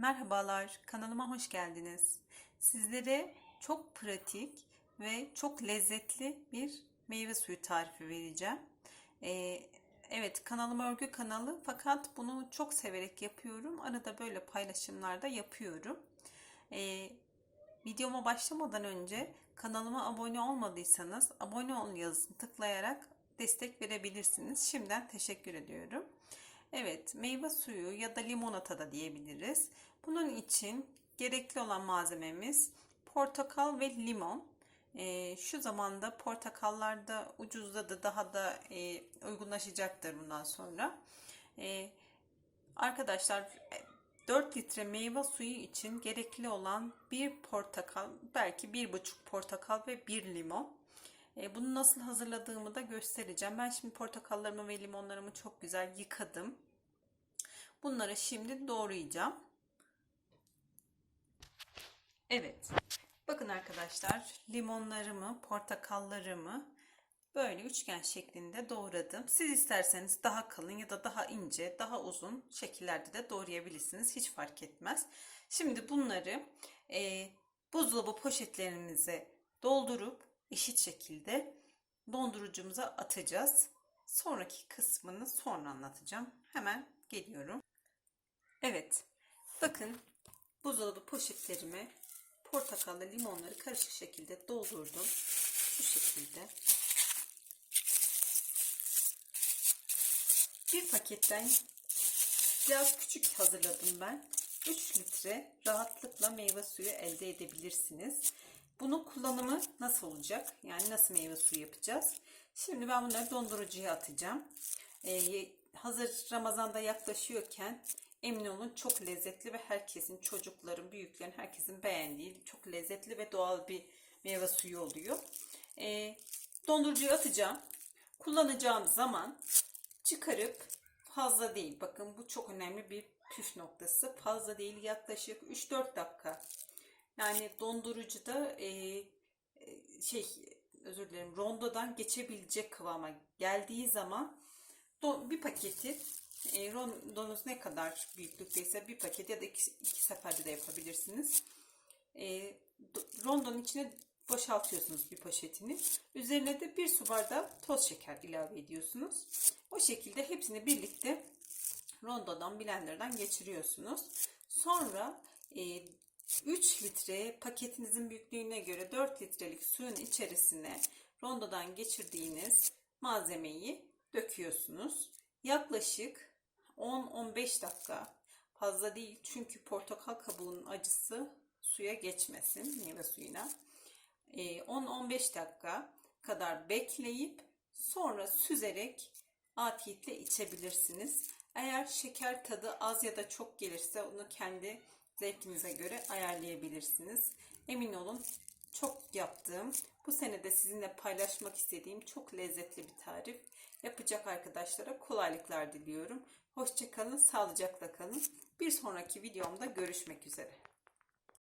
Merhabalar, kanalıma hoş geldiniz. Sizlere çok pratik ve çok lezzetli bir meyve suyu tarifi vereceğim. Ee, evet, kanalım örgü kanalı fakat bunu çok severek yapıyorum. Arada böyle paylaşımlarda yapıyorum. Ee, videoma başlamadan önce kanalıma abone olmadıysanız abone ol yazısını tıklayarak destek verebilirsiniz. Şimdiden teşekkür ediyorum. Evet, meyve suyu ya da limonata da diyebiliriz. Bunun için gerekli olan malzememiz portakal ve limon. Ee, şu zamanda portakallar da ucuzladı, daha da e, uygunlaşacaktır bundan sonra. Ee, arkadaşlar 4 litre meyve suyu için gerekli olan bir portakal, belki bir buçuk portakal ve bir limon. E, bunu nasıl hazırladığımı da göstereceğim. Ben şimdi portakallarımı ve limonlarımı çok güzel yıkadım. Bunları şimdi doğrayacağım. Evet. Bakın arkadaşlar limonlarımı, portakallarımı böyle üçgen şeklinde doğradım. Siz isterseniz daha kalın ya da daha ince, daha uzun şekillerde de doğrayabilirsiniz. Hiç fark etmez. Şimdi bunları e, buzdolabı poşetlerimize doldurup eşit şekilde dondurucumuza atacağız. Sonraki kısmını sonra anlatacağım. Hemen geliyorum. Evet. Bakın buzdolabı poşetlerime portakallı limonları karışık şekilde doldurdum. Bu şekilde. Bir paketten biraz küçük hazırladım ben. 3 litre rahatlıkla meyve suyu elde edebilirsiniz. Bunun kullanımı nasıl olacak? Yani nasıl meyve suyu yapacağız? Şimdi ben bunları dondurucuya atacağım. Ee, hazır Ramazan'da yaklaşıyorken emin olun çok lezzetli ve herkesin, çocukların, büyüklerin, herkesin beğendiği çok lezzetli ve doğal bir meyve suyu oluyor. Ee, dondurucuya atacağım. Kullanacağım zaman çıkarıp fazla değil. Bakın bu çok önemli bir püf noktası. Fazla değil yaklaşık 3-4 dakika. Yani dondurucuda e, şey özür dilerim rondodan geçebilecek kıvama geldiği zaman don, bir paketi e, rondonuz ne kadar büyüklükteyse bir paket ya da iki, iki seferde de yapabilirsiniz. E, rondonun içine boşaltıyorsunuz bir poşetini. Üzerine de bir su bardağı toz şeker ilave ediyorsunuz. O şekilde hepsini birlikte rondodan blenderdan geçiriyorsunuz. Sonra e, 3 litre paketinizin büyüklüğüne göre 4 litrelik suyun içerisine rondodan geçirdiğiniz malzemeyi döküyorsunuz. Yaklaşık 10-15 dakika fazla değil çünkü portakal kabuğunun acısı suya geçmesin meyve suyuna. 10-15 dakika kadar bekleyip sonra süzerek afiyetle içebilirsiniz. Eğer şeker tadı az ya da çok gelirse onu kendi zevkinize göre ayarlayabilirsiniz. Emin olun çok yaptığım, bu sene de sizinle paylaşmak istediğim çok lezzetli bir tarif. Yapacak arkadaşlara kolaylıklar diliyorum. Hoşçakalın, sağlıcakla kalın. Bir sonraki videomda görüşmek üzere.